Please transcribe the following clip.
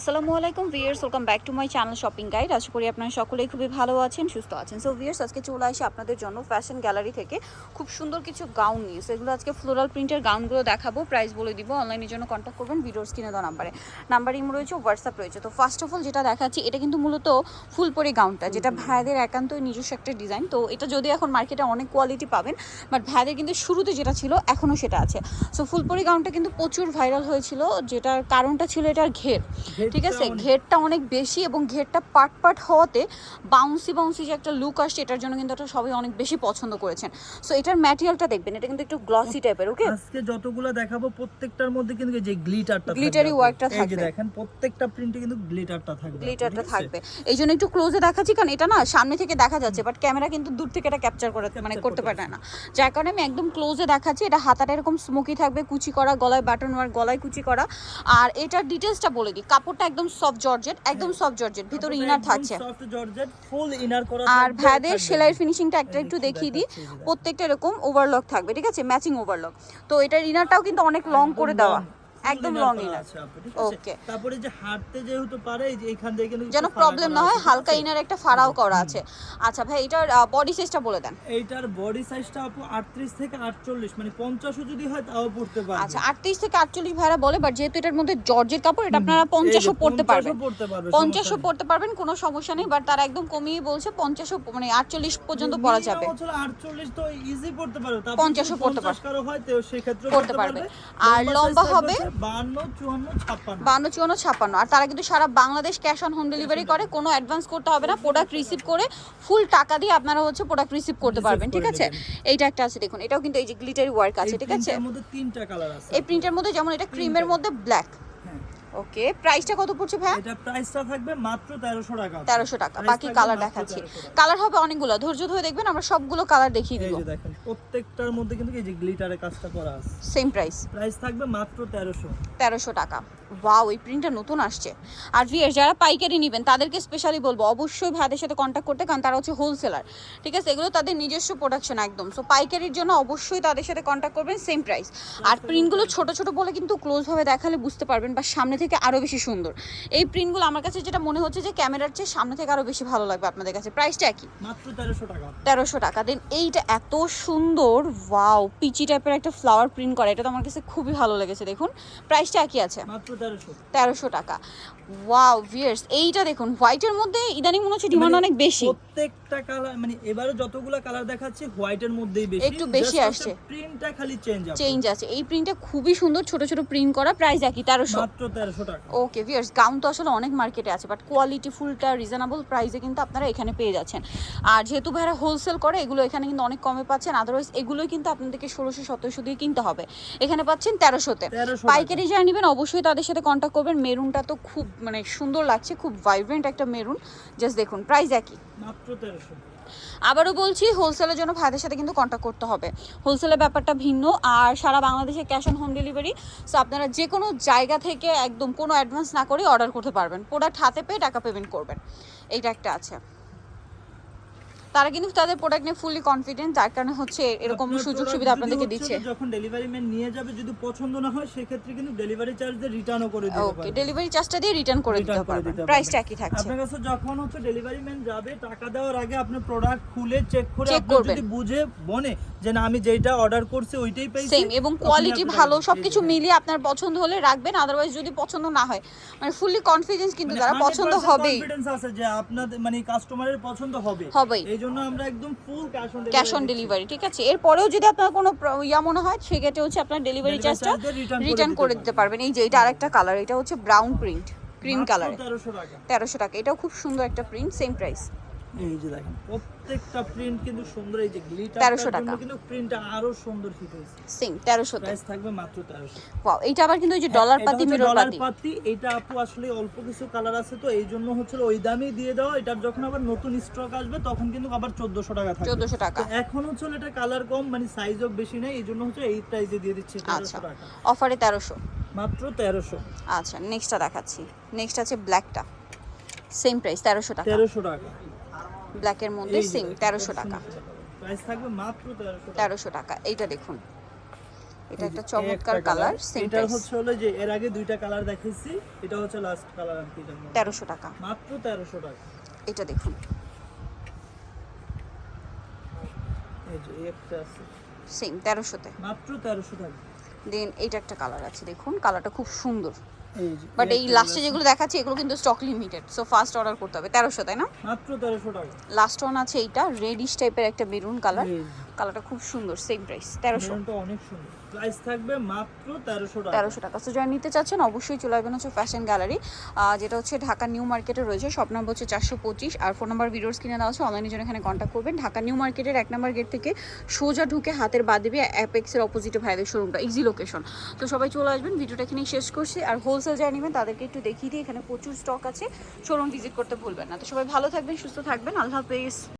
আসসালামু আলাইকুম viewers welcome back to my channel shopping guide. আশা করি আপনারা সকলেই খুবই ভালো আছেন, সুস্থ আছেন। সো ভিয়ার্স আজকে চলে আসি আপনাদের জন্য ফ্যাশন গ্যালারি থেকে। খুব সুন্দর কিছু গাউন নিয়ে সেগুলো আজকে ফ্লোরাল প্রিন্টের গাউনগুলো দেখাবো প্রাইস বলে দিব অনলাইনের জন্য কন্ট্যাক্ট করবেন ভিডিওস কিনে দেওয়া নাম্বারে। নাম্বার ইম রয়েছে হোয়াটসঅ্যাপ রয়েছে। তো ফার্স্ট অফ অল যেটা দেখাচ্ছি, এটা কিন্তু মূলত ফুলপরি গাউনটা যেটা ভাইদের একান্তই নিজস্ব একটা ডিজাইন তো, এটা যদি এখন মার্কেটে অনেক কোয়ালিটি পাবেন বাট ভাইদের কিন্তু শুরুতে যেটা ছিল এখনও সেটা আছে। সো ফুলপরি গাউনটা কিন্তু প্রচুর ভাইরাল হয়েছিল, যেটার কারণটা ছিল এটার ঘের ঠিক আছে? ঘেরটা অনেক বেশি এবং ঘেরটা পাট পাট হওয়াতে বাউন্সি বাউন্সি যে একটা লুক আসছে এটার জন্য কিন্তু এটা সবাই অনেক বেশি পছন্দ করেছেন। সো এটার ম্যাটেরিয়ালটা দেখবেন এটা কিন্তু একটু গ্লসি টাইপের ওকে আজকে যতগুলো দেখাবো প্রত্যেকটার মধ্যে কিন্তু যে গ্লিটারটা এই যে থাকবে। দেখেন প্রত্যেকটা প্রিন্টে কিন্তু গ্লিটারটা থাকবে গ্লিটারটা থাকবে। এই জন্য একটু ক্লোজে দেখাচ্ছি কারণ এটা না সামনে থেকে দেখা যাচ্ছে বাট ক্যামেরা কিন্তু দূর থেকে এটা ক্যাপচার করে মানে করতে পারে না। যার কারণে আমি একদম ক্লোজে দেখাচ্ছি এটা হাতাটা এরকম স্মোকি থাকবে কুচি করা গলায় বাটন ওয়ার গলায় কুচি করা। আর এটার ডিটেলসটা বলে দিই কাপড়টা একদম সফট জর্জেট একদম সফট জর্জেট ভিতরে ইনার থাকছে। soft georgette, full inner করা আর ভ্যাদের। সেলাইয়ের ফিনিশিংটা একটা একটু দেখিয়ে দিই। প্রত্যেকটা এরকম ওভারলক থাকবে ঠিক আছে? ম্যাচিং ওভারলক তো এটার ইনারটাও কিন্তু অনেক লং করে দেওয়া। একদম লং ইনার আছে? Okay. তারপরে যে হাঁটতে যেহেতু পারে এই যে এখান থেকে যেন প্রবলেম না হয় হালকা ইনার একটা ফাড়াও করা আছে আচ্ছা ভাই এটার বডি সাইজটা বলে দেন এইটার বডি সাইজটা আপু 38 থেকে 48 মানে 50 যদি হয় তাও পড়তে পারবে আচ্ছা আটত্রিশ থেকে আটচল্লিশ ভাড়া বলে বাট যেহেতু এটার মধ্যে জর্জের কাপড় এটা আপনারা এই যে পঞ্চাশও পড়তে পারবেন পড়তে পারবে পঞ্চাশও সমস্যা নেই। পড়তে পারবেন কোনো সমস্যা নেই বাট তারা একদম কমিয়ে বলছে পঞ্চাশও মানে আটচল্লিশ পর্যন্ত পরা Minimum যাবে হচ্ছে 48 তো ইজি পড়তে পারবে 50 ও পড়তে পারবে। হয় তো সেই ক্ষেত্রে পড়তে পারবে। আর লম্বা হবে? 52 54 56 বান্ন চুয়ান্ন ছাপ্পান্ন। আর তারা কিন্তু সারা Bangladesh cash on home delivery করে কোনো অ্যাডভান্স করতে হবে না। প্রোডাক্ট রিসিভ করে ফুল টাকা দিয়ে আপনারা হচ্ছে প্রোডাক্ট রিসিভ করতে পারবেন ঠিক আছে। এইটা একটা আছে দেখুন। এটাও কিন্তু এই যে গ্লিটারি ওয়ার্ক আছে ঠিক আছে? এই প্রিন্টের মধ্যে যেমন এটা ক্রিমের মধ্যে ব্ল্যাক। ওকে প্রাইসটা কত পড়ছে ভাই এটা প্রাইসটা থাকবে মাত্র 1300 টাকা। তেরোশো টাকা বাকি কালার দেখাচ্ছি। কালার হবে অনেকগুলো ধৈর্য ধরে দেখবেন আমরা সবগুলো কালার দেখিয়ে এই যে দেখেন প্রত্যেকটার মধ্যে কিন্তু এই যে গ্লিটারের কাজটা করা আছে। সেম প্রাইস প্রাইস থাকবে মাত্র 1300 তেরোশো টাকা। ওয়াও এই প্রিন্টটা নতুন আসছে। আর ভিয়ার যারা পাইকারি নেবেন তাদেরকে স্পেশালি বলব অবশ্যই ভাইদের সাথে কন্ট্যাক্ট করতে কারণ তারা হচ্ছে হোলসেলার ঠিক আছে? এগুলো তাদের নিজস্ব প্রোডাকশন একদম। সো পাইকারির জন্য অবশ্যই তাদের সাথে কন্ট্যাক্ট করবেন সেম প্রাইস আর প্রিন্টগুলো ছোট ছোট বলে কিন্তু ক্লোজভাবে দেখালে বুঝতে পারবেন বা সামনে থেকে আরও বেশি সুন্দর। এই প্রিন্টগুলো আমার কাছে যেটা মনে হচ্ছে যে ক্যামেরার চেয়ে সামনে থেকে আরও বেশি ভালো লাগবে আপনাদের কাছে। প্রাইসটা একই। মাত্র 1300 টাকা। তেরোশো টাকা। দেন এইটা এত সুন্দর ওয়াও পিচি টাইপের একটা ফ্লাওয়ার প্রিন্ট করা। এটা তো আমার কাছে খুবই ভালো লেগেছে দেখুন। প্রাইসটা একই আছে। মাত্র 1300 তেরোশো। টাকা। ওয়াও ভিয়ার্স এইটা দেখুন হোয়াইটের মধ্যে ইদানিং মনে হচ্ছে ডিমান্ড মানে অনেক বেশি। প্রত্যেকটা কালার মানে এবারে যতগুলো কালার দেখাচ্ছি হোয়াইটের মধ্যেই বেশি। একটু বেশি আসছে। প্রিন্টটা খালি চেঞ্জ হবে চেঞ্জ আছে। এই প্রিন্টটা খুবই সুন্দর ছোট ছোট প্রিন্ট করা প্রাইস একই তেরোশো। মাত্র 1300 টাকা। ওকে ভিয়ার্স গাউন তো আসলে অনেক মার্কেটে আছে বাট কোয়ালিটি ফুলটা রিজনেবল প্রাইসে কিন্তু আপনারা এখানে পেয়ে যাচ্ছেন। আর যেহেতু ভাইরা হোলসেল করে এগুলো এখানে কিন্তু অনেক কমে পাচ্ছেন আদারওয়াইজ এগুলোই কিন্তু আপনাদেরকে ষোলোশো সতেরোশো দিয়ে কিনতে হবে। এখানে পাচ্ছেন তেরোশোতে। 1300 পাইকারি যারা নেবেন অবশ্যই তাদের সাথে কন্ট্যাক্ট করবেন। মেরুনটা তো খুব মানে সুন্দর লাগছে খুব ভাইব্রেন্ট একটা মেরুন। জাস্ট দেখুন প্রাইস একই। মাত্র 1300 আবারও বলছি হোলসেলের জন্য ভাইদের সাথে কিন্তু কন্ট্যাক্ট করতে হবে। হোলসেলের ব্যাপারটা ভিন্ন আর সারা বাংলাদেশে cash on home delivery so আপনারা যে কোনো জায়গা থেকে একদম কোনো অ্যাডভান্স না করে অর্ডার করতে পারবেন। প্রোডাক্ট হাতে পেয়ে টাকা পেমেন্ট করবেন। এইটা একটা আছে। তারা কিন্তু তাদের প্রোডাক্ট নিয়ে ফুললি কনফিডেন্ট যার কারণে হচ্ছে এরকম সুযোগ সুবিধা আপনাদেরকে দিচ্ছে। যখন ডেলিভারি ম্যান নিয়ে যাবে যদি পছন্দ না হয় সেক্ষেত্রে কিন্তু ডেলিভারি চার্জ দিয়ে রিটার্নও করে দিতে ওকে ডেলিভারি চার্জটা দিয়ে রিটার্ন করে দিতে পারবেন প্রাইসটা। একই থাকছে। আপনার কাছে যখন হচ্ছে ডেলিভারি ম্যান যাবে টাকা দেওয়ার আগে আপনি প্রোডাক্ট খুলে চেক করে আপনি যদি বুঝে বনে যে না আমি যেটা অর্ডার করছি ওইটাই পেয়েছি সেম এবং কোয়ালিটি ভালো সবকিছু মিলিয়ে আপনার পছন্দ হলে রাখবেন আদারওয়াইজ যদি পছন্দ না হয়। মানে ফুললি কনফিডেন্স কিন্তু মানে তারা পছন্দ 100% হবেই। confidence আছে যে আপনাদের মানে কাস্টমারের পছন্দ হবে। হবেই। জন্য আমরা একদম full cash on cash on delivery ঠিক আছে? এরপরেও যদি আপনার কোনো ইয়া মনে হয় সেক্ষেত্রে হচ্ছে আপনার ডেলিভারি চার্জটা রিটার্ন করে দিতে পারবেন। এই যে এটা আরেকটা কালার এটা হচ্ছে ব্রাউন প্রিন্ট ক্রিম কালার তেরোশো টাকা। তেরোশো টাকা। এটাও খুব সুন্দর একটা প্রিন্ট সেম প্রাইস এই যে দেখেন প্রত্যেকটা প্রিন্ট কিন্তু সুন্দর এই যে গ্লিটার 1300 টাকা। কিন্তু প্রিন্টটা আরও সুন্দর হিট হয়েছে। সেম তেরোশোতে প্রাইস থাকবে মাত্র 1300 ওয়াও এইটা আবার কিন্তু ওই যে ডলার পাতি হচ্ছে মিরর ডলার পাতি। পাতি এটা আপু আসলে অল্প কিছু কালার আছে তো এই জন্য হচ্ছে ওই দামই দিয়ে দেওয়া এটার যখন আবার নতুন স্টক আসবে তখন কিন্তু আবার 1400 টাকা থাকবে। চোদ্দোশো টাকা। এখন হচ্ছে এটা কালার কম মানে সাইজও বেশি নেই এই জন্য হচ্ছে এই প্রাইসে দিয়ে দিচ্ছে আচ্ছা 1300 টাকা। অফারে তেরোশো। মাত্র 1300 আচ্ছা নেক্সটটা দেখাচ্ছি। নেক্সট আছে ব্ল্যাকটা সেম প্রাইস তেরোশো টাকা। 1300 টাকা। ব্ল্যাকের মধ্যে সেম তেরোশো টাকা। প্রাইস থাকবে মাত্র 1300 টাকা। তেরোশো টাকা এইটা দেখুন। এটা একটা চমৎকার কালার এটা হচ্ছে হলো যে এর আগে দুইটা কালার দেখেছি এটা হচ্ছে লাস্ট কালার আর কি এটার মধ্যে। তেরোশো টাকা। মাত্র তেরোশো টাকা। এটা দেখুন। এই যে একটা আছে। সেম তেরোশোতে। মাত্র তেরোশো টাকা। দেন এটা একটা কালার আছে দেখুন কালারটা খুব সুন্দর। বাট এই লাস্টে যেগুলো দেখাচ্ছি এগুলো কিন্তু stock limited so first order করতে হবে। তেরোশো তাই না? মাত্র তেরোশো টাকা। লাস্ট ওয়ান আছে এইটা রেডিশ টাইপের একটা মেরুন কালার কালারটা খুব সুন্দর সেম প্রাইস তেরোশো। অনেক সুন্দর। প্রাইস থাকবে মাত্র তেরোশো টাকা। তেরোশো টাকা। সো যারা নিতে চাচ্ছেন অবশ্যই চলে আসবেন হচ্ছে ফ্যাশন গ্যালারি যেটা হচ্ছে ঢাকা নিউ মার্কেটে রয়েছে। শপ নাম্বার হচ্ছে চারশো পঁচিশ। আর ফোন নাম্বার ভিডিওস কিনে দেওয়া আছে অনলাইনে জন্য এখানে কন্ট্যাক্ট করবেন। ঢাকা নিউ মার্কেটের এক নম্বর গেট থেকে সোজা ঢুকে হাতের বাদ দেবে অ্যাপেক্সের অপোজিটে ভাইদের শোরুমটা ইজি লোকেশন তো সবাই চলে আসবেন ভিডিওটা এখানেই শেষ করছি। আর হোলসেল যারা নেবেন তাদেরকে একটু দেখিয়ে দিই এখানে প্রচুর স্টক আছে। শোরুম ভিজিট করতে ভুলবেন না। তো সবাই ভালো থাকবেন সুস্থ থাকবেন। আল্লাহ হাফেজ।